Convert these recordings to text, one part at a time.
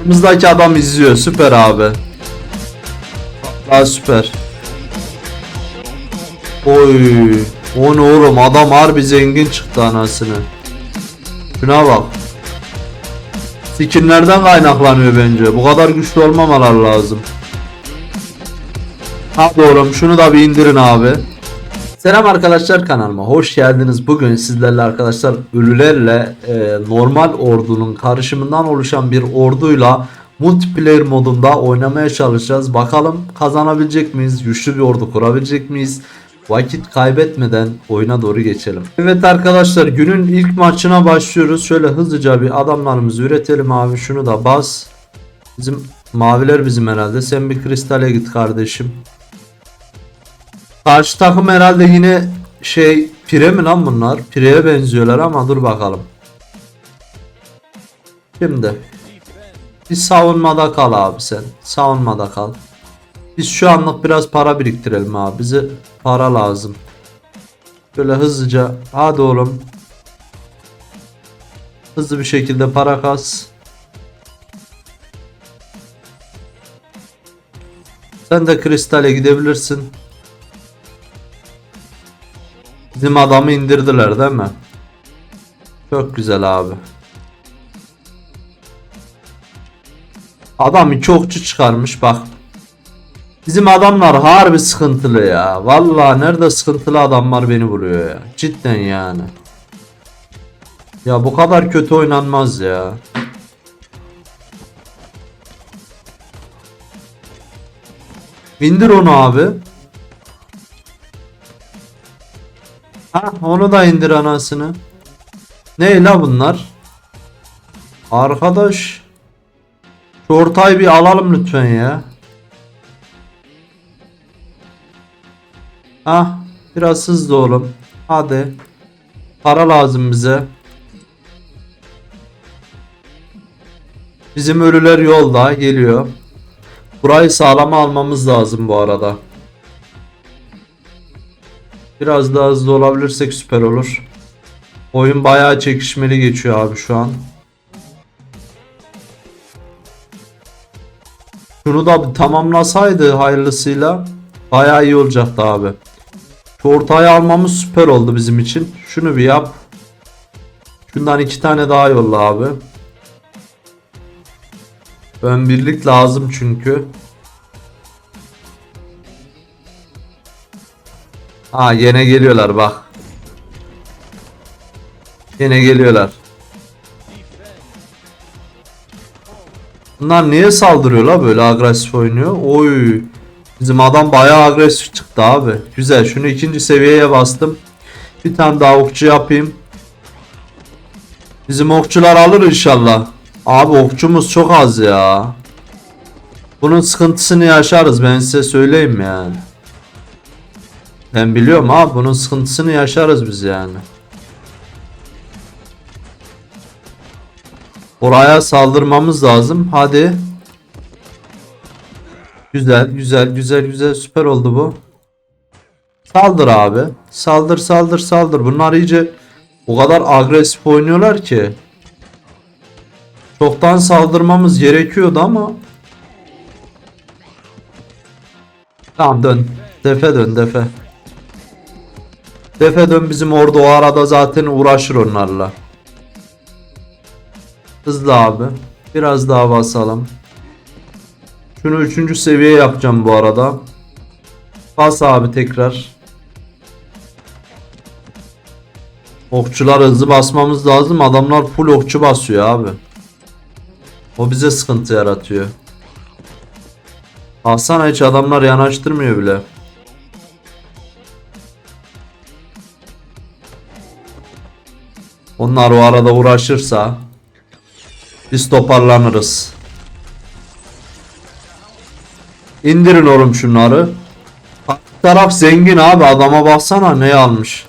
Yanımızdaki adam izliyor. Süper abi. Daha süper. Oy. O ne oğlum adam harbi zengin çıktı anasını. Şuna bak. Skinlerden kaynaklanıyor bence. Bu kadar güçlü olmamalar lazım. Hadi oğlum şunu da bir indirin abi. Selam arkadaşlar kanalıma hoş geldiniz. Bugün sizlerle arkadaşlar ölülerle e, normal ordunun karışımından oluşan bir orduyla multiplayer modunda oynamaya çalışacağız. Bakalım kazanabilecek miyiz? Güçlü bir ordu kurabilecek miyiz? Vakit kaybetmeden oyuna doğru geçelim. Evet arkadaşlar günün ilk maçına başlıyoruz. Şöyle hızlıca bir adamlarımızı üretelim abi. Şunu da bas. Bizim maviler bizim herhalde. Sen bir kristale git kardeşim. Karşı takım herhalde yine şey pire mi lan bunlar? Pireye benziyorlar ama dur bakalım. Şimdi bir savunmada kal abi sen. Savunmada kal. Biz şu anlık biraz para biriktirelim abi. Bize para lazım. Böyle hızlıca hadi oğlum. Hızlı bir şekilde para kas. Sen de kristale gidebilirsin. Bizim adamı indirdiler değil mi? Çok güzel abi. Adam iki okçu çıkarmış bak. Bizim adamlar harbi sıkıntılı ya. Vallahi nerede sıkıntılı adamlar beni buluyor ya. Cidden yani. Ya bu kadar kötü oynanmaz ya. İndir onu abi. Ha onu da indir anasını. Ne la bunlar? Arkadaş. Şu ortayı bir alalım lütfen ya. Ha biraz hızlı olun. Hadi. Para lazım bize. Bizim ölüler yolda geliyor. Burayı sağlama almamız lazım bu arada. Biraz daha hızlı olabilirsek süper olur. Oyun bayağı çekişmeli geçiyor abi şu an. Şunu da tamamlasaydı hayırlısıyla bayağı iyi olacaktı abi. Şu ortaya almamız süper oldu bizim için. Şunu bir yap. Şundan iki tane daha yolla abi. Ön birlik lazım çünkü. Ha yine geliyorlar bak. Yine geliyorlar. Bunlar niye saldırıyor la böyle agresif oynuyor? Oy. Bizim adam bayağı agresif çıktı abi. Güzel. Şunu ikinci seviyeye bastım. Bir tane daha okçu yapayım. Bizim okçular alır inşallah. Abi okçumuz çok az ya. Bunun sıkıntısını yaşarız ben size söyleyeyim yani. Ben biliyorum abi bunun sıkıntısını yaşarız biz yani. Oraya saldırmamız lazım. Hadi. Güzel, güzel, güzel, güzel. Süper oldu bu. Saldır abi. Saldır, saldır, saldır. Bunlar iyice o kadar agresif oynuyorlar ki. Çoktan saldırmamız gerekiyordu ama. Tamam dön. Defe dön, defe. Defe dön bizim orada o arada zaten uğraşır onlarla. Hızlı abi. Biraz daha basalım. Şunu üçüncü seviye yapacağım bu arada. Bas abi tekrar. Okçular hızlı basmamız lazım. Adamlar full okçu basıyor abi. O bize sıkıntı yaratıyor. Baksana hiç adamlar yanaştırmıyor bile. Onlar o arada uğraşırsa biz toparlanırız. İndirin oğlum şunları. Taraf zengin abi adama baksana ne almış.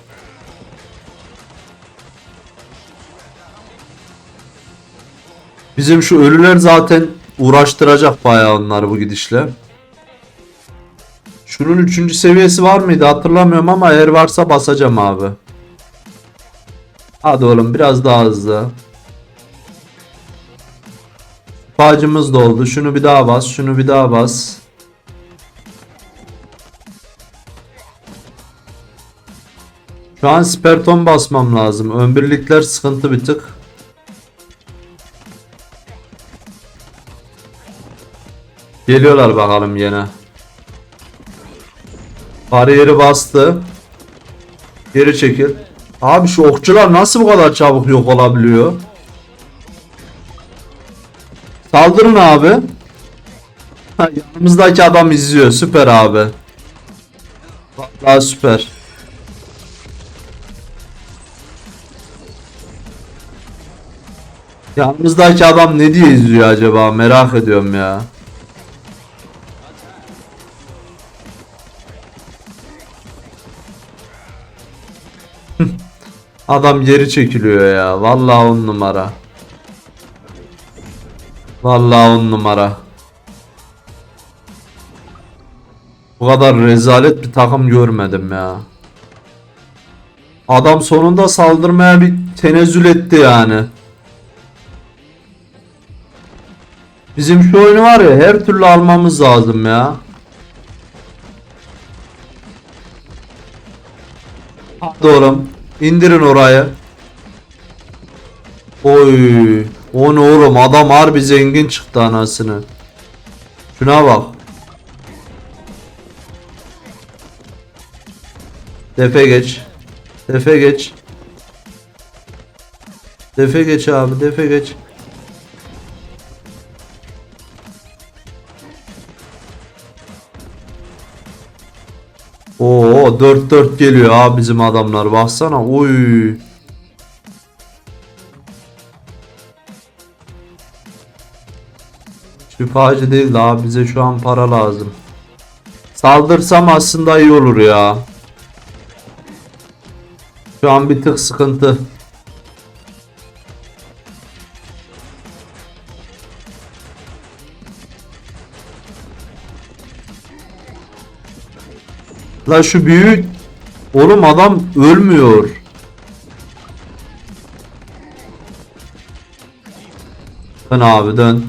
Bizim şu ölüler zaten uğraştıracak bayağı onları bu gidişle. Şunun üçüncü seviyesi var mıydı hatırlamıyorum ama eğer varsa basacağım abi. Hadi oğlum biraz daha hızlı. Şifacımız da oldu. Şunu bir daha bas. Şunu bir daha bas. Şu an sperton basmam lazım. Ön birlikler sıkıntı bir tık. Geliyorlar bakalım yine. Bariyeri bastı. Geri çekil. Abi şu okçular nasıl bu kadar çabuk yok olabiliyor? Saldırın abi. Ha, yanımızdaki adam izliyor. Süper abi. Vallahi süper. Yanımızdaki adam ne diye izliyor acaba merak ediyorum ya. Adam geri çekiliyor ya. Vallahi on numara. Vallahi on numara. Bu kadar rezalet bir takım görmedim ya. Adam sonunda saldırmaya bir tenezzül etti yani. Bizim şu oyunu var ya her türlü almamız lazım ya. Oğlum. İndirin orayı. Oy. O ne oğlum adam harbi zengin çıktı anasını. Şuna bak. Defe geç. Defe geç. Defe geç abi defe geç. Oo 4-4 geliyor abi bizim adamlar baksana. Oy. Şifacı değil daha bize şu an para lazım. Saldırsam aslında iyi olur ya. Şu an bir tık sıkıntı. La şu büyük Oğlum adam ölmüyor. Dön abi dön.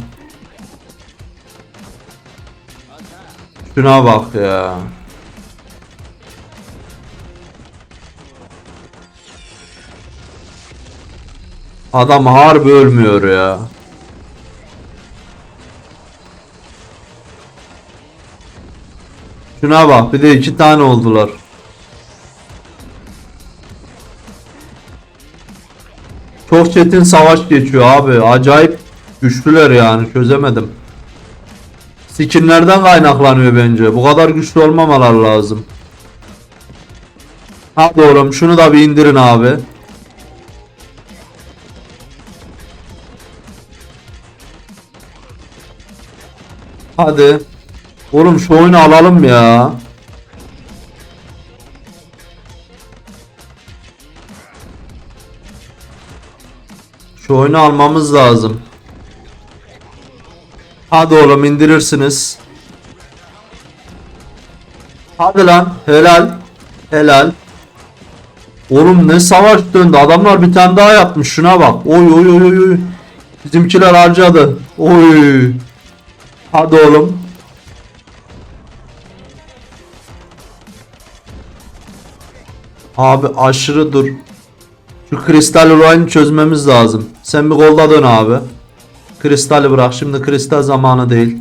Şuna bak ya. Adam harbi ölmüyor ya. Şuna bak bir de iki tane oldular. Çok çetin savaş geçiyor abi. Acayip güçlüler yani çözemedim. Skinlerden kaynaklanıyor bence. Bu kadar güçlü olmamalar lazım. Hadi oğlum şunu da bir indirin abi. Hadi. Oğlum şu oyunu alalım ya. Şu oyunu almamız lazım. Hadi oğlum indirirsiniz. Hadi lan helal. Helal. Oğlum ne savaş döndü. Adamlar bir tane daha yapmış. Şuna bak. Oy oy oy oy. Bizimkiler harcadı. Oy. Hadi oğlum. Abi aşırı dur. Şu kristal olayını çözmemiz lazım. Sen bir golda dön abi. Kristali bırak. Şimdi kristal zamanı değil.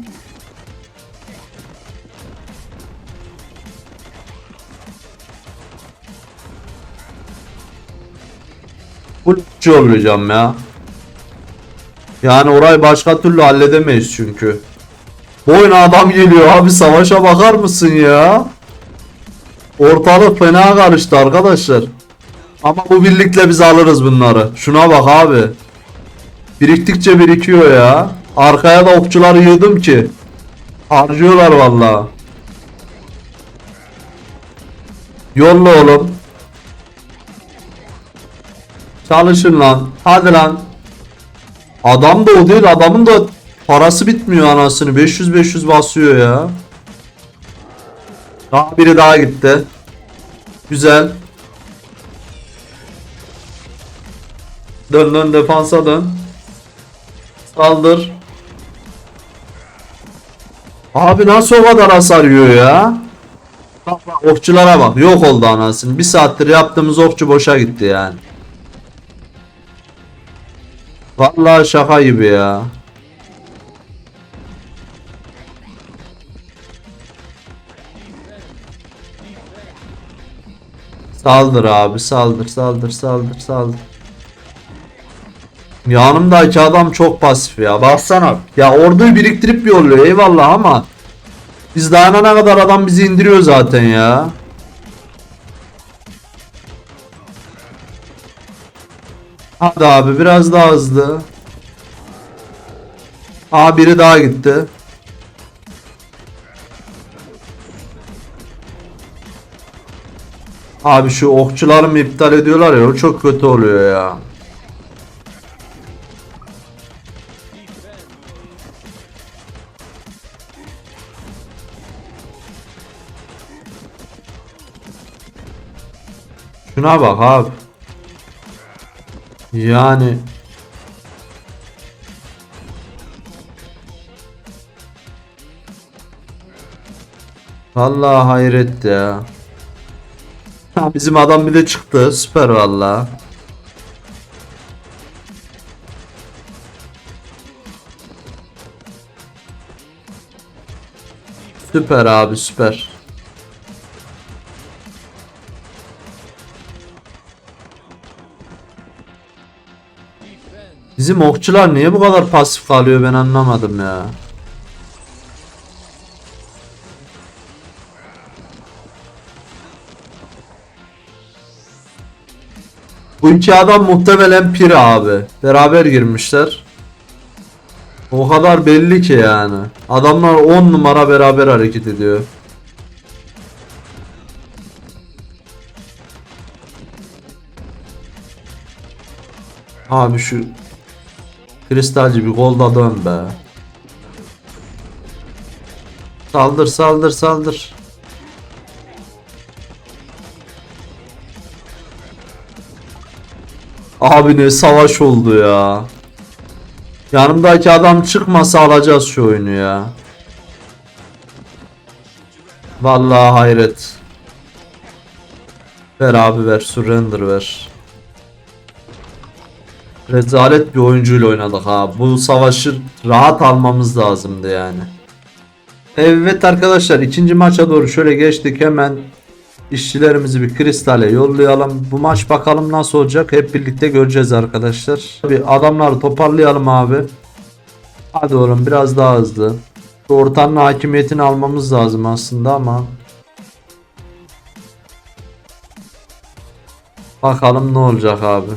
Kulüpçü olacağım ya. Yani orayı başka türlü halledemeyiz çünkü. Boyuna adam geliyor abi savaşa bakar mısın ya? Ortalık fena karıştı arkadaşlar. Ama bu birlikle biz alırız bunları. Şuna bak abi. Biriktikçe birikiyor ya. Arkaya da okçuları yığdım ki. Harcıyorlar valla. Yolla oğlum. Çalışın lan. Hadi lan. Adam da o değil. Adamın da parası bitmiyor anasını. 500-500 basıyor ya. Daha biri daha gitti. Güzel. Dön dön defansa dön. Saldır. Abi nasıl o kadar hasar ya? Bak bak okçulara bak yok oldu anasını. Bir saattir yaptığımız okçu boşa gitti yani. Vallahi şaka gibi ya. Saldır abi saldır saldır saldır saldır. Yanımdaki adam çok pasif ya baksana. Ya orduyu biriktirip yolluyor eyvallah ama biz dayanana kadar adam bizi indiriyor zaten ya. Hadi abi biraz daha hızlı. Aa biri daha gitti. Abi şu okçuları iptal ediyorlar ya o çok kötü oluyor ya. Şuna bak abi. Yani Vallahi hayret ya. Bizim adam bile çıktı. Süper vallahi. Süper abi süper. Bizim okçular niye bu kadar pasif kalıyor ben anlamadım ya. Bu iki adam muhtemelen pir abi. Beraber girmişler. O kadar belli ki yani. Adamlar 10 numara beraber hareket ediyor. Abi şu kristalci bir golda dön be. Saldır saldır saldır. Abi ne savaş oldu ya. Yanımdaki adam çıkmasa alacağız şu oyunu ya. Vallahi hayret. Ver abi ver surrender ver. Rezalet bir oyuncuyla oynadık ha. Bu savaşı rahat almamız lazımdı yani. Evet arkadaşlar ikinci maça doğru şöyle geçtik hemen işçilerimizi bir kristale yollayalım. Bu maç bakalım nasıl olacak hep birlikte göreceğiz arkadaşlar. Bir adamları toparlayalım abi. Hadi oğlum biraz daha hızlı. Şu ortanın hakimiyetini almamız lazım aslında ama. Bakalım ne olacak abi.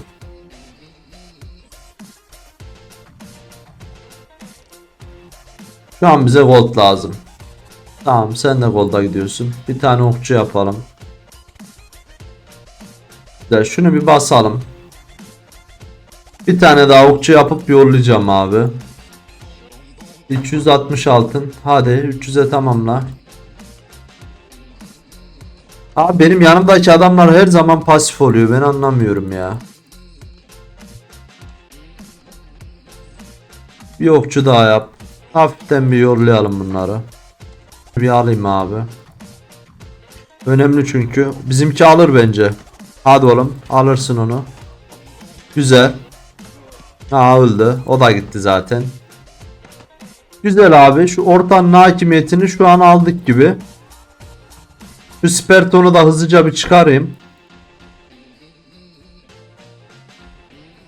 Şu an bize gold lazım. Tamam sen de golda gidiyorsun. Bir tane okçu yapalım. Güzel şunu bir basalım. Bir tane daha okçu yapıp yollayacağım abi. 360 altın. Hadi 300'e tamamla. Abi benim yanımdaki adamlar her zaman pasif oluyor. Ben anlamıyorum ya. Bir okçu daha yap. Hafiften bir yollayalım bunları. Bir alayım abi. Önemli çünkü. Bizimki alır bence. Hadi oğlum alırsın onu. Güzel. Ha öldü. O da gitti zaten. Güzel abi. Şu ortanın hakimiyetini şu an aldık gibi. Şu Sperton'u da hızlıca bir çıkarayım.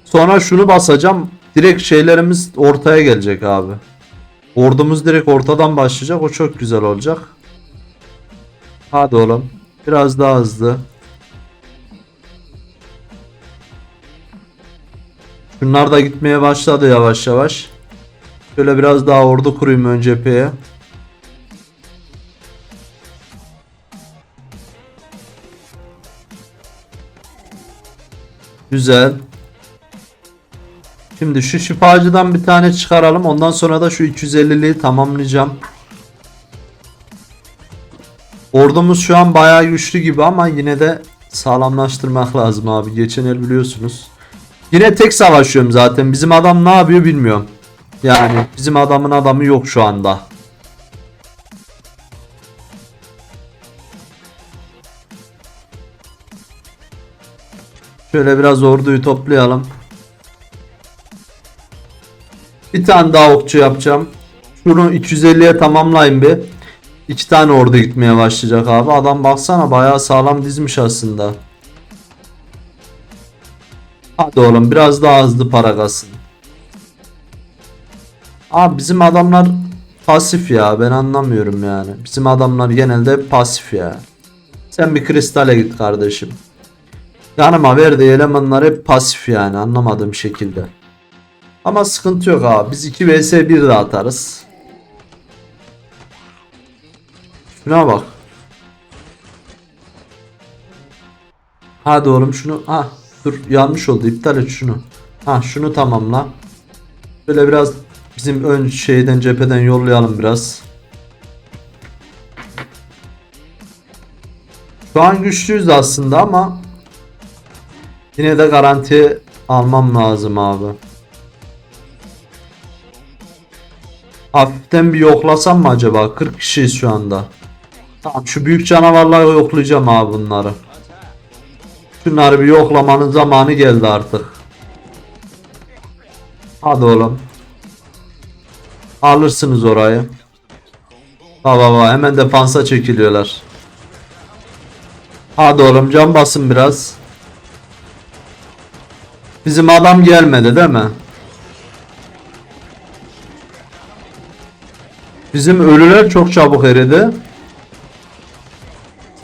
Sonra şunu basacağım. Direkt şeylerimiz ortaya gelecek abi. Ordumuz direkt ortadan başlayacak. O çok güzel olacak. Hadi oğlum. Biraz daha hızlı. Şunlar da gitmeye başladı yavaş yavaş. Şöyle biraz daha ordu kurayım ön cepheye. Güzel. Şimdi şu şifacıdan bir tane çıkaralım. Ondan sonra da şu 250'liği tamamlayacağım. Ordumuz şu an bayağı güçlü gibi ama yine de sağlamlaştırmak lazım abi. Geçen el biliyorsunuz. Yine tek savaşıyorum zaten. Bizim adam ne yapıyor bilmiyorum. Yani bizim adamın adamı yok şu anda. Şöyle biraz orduyu toplayalım. Bir tane daha okçu yapacağım. Şunu 250'ye tamamlayın bir. İki tane ordu gitmeye başlayacak abi. Adam baksana bayağı sağlam dizmiş aslında. Hadi oğlum biraz daha hızlı para kalsın. Abi bizim adamlar pasif ya ben anlamıyorum yani. Bizim adamlar genelde pasif ya. Sen bir kristale git kardeşim. Yanıma verdiği elemanlar hep pasif yani anlamadığım şekilde. Ama sıkıntı yok abi. Biz 2 vs 1 de atarız. Şuna bak. Hadi oğlum şunu. Ha dur yanlış oldu. İptal et şunu. Ha şunu tamamla. Böyle biraz bizim ön şeyden cepheden yollayalım biraz. Şu an güçlüyüz aslında ama yine de garanti almam lazım abi. Hafiften bir yoklasam mı acaba? 40 kişiyiz şu anda. Tamam şu büyük canavarları yoklayacağım abi bunları. Şunları bir yoklamanın zamanı geldi artık. Hadi oğlum. Alırsınız orayı. Baba baba hemen defansa çekiliyorlar. Hadi oğlum can basın biraz. Bizim adam gelmedi değil mi? Bizim ölüler çok çabuk eridi.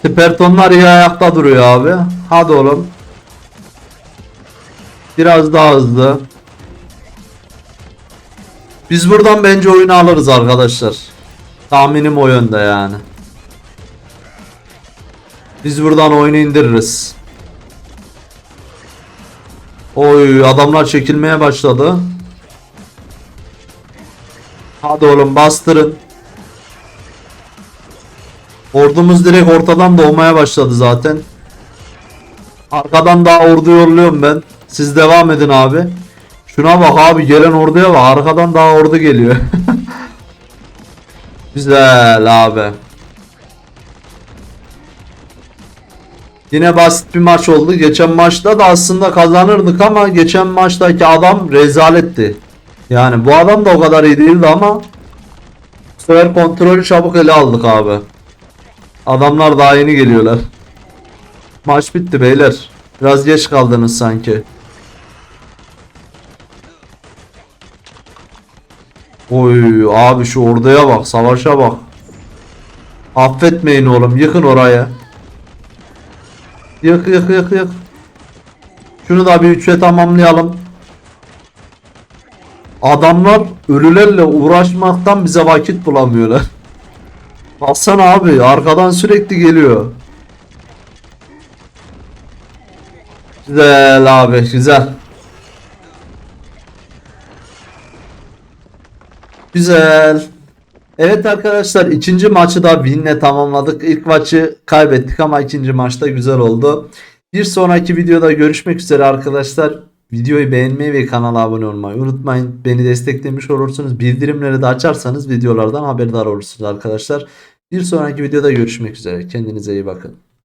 Spertonlar iyi ayakta duruyor abi. Hadi oğlum. Biraz daha hızlı. Biz buradan bence oyunu alırız arkadaşlar. Tahminim o yönde yani. Biz buradan oyunu indiririz. Oy adamlar çekilmeye başladı. Hadi oğlum bastırın. Ordumuz direkt ortadan doğmaya başladı zaten. Arkadan daha ordu yolluyorum ben. Siz devam edin abi. Şuna bak abi gelen orduya bak. Arkadan daha ordu geliyor. Güzel abi. Yine basit bir maç oldu. Geçen maçta da aslında kazanırdık ama geçen maçtaki adam rezaletti. Yani bu adam da o kadar iyi değildi ama bu sefer kontrolü çabuk ele aldık abi. Adamlar daha yeni geliyorlar. Maç bitti beyler. Biraz geç kaldınız sanki. Oy abi şu orduya bak, savaşa bak. Affetmeyin oğlum, yıkın oraya. Yık yık yık yık. Şunu da bir üçe tamamlayalım. Adamlar ölülerle uğraşmaktan bize vakit bulamıyorlar. Baksana abi arkadan sürekli geliyor. Güzel abi güzel. Güzel. Evet arkadaşlar ikinci maçı da winle tamamladık. İlk maçı kaybettik ama ikinci maçta güzel oldu. Bir sonraki videoda görüşmek üzere arkadaşlar. Videoyu beğenmeyi ve kanala abone olmayı unutmayın. Beni desteklemiş olursunuz. Bildirimleri de açarsanız videolardan haberdar olursunuz arkadaşlar. Bir sonraki videoda görüşmek üzere. Kendinize iyi bakın.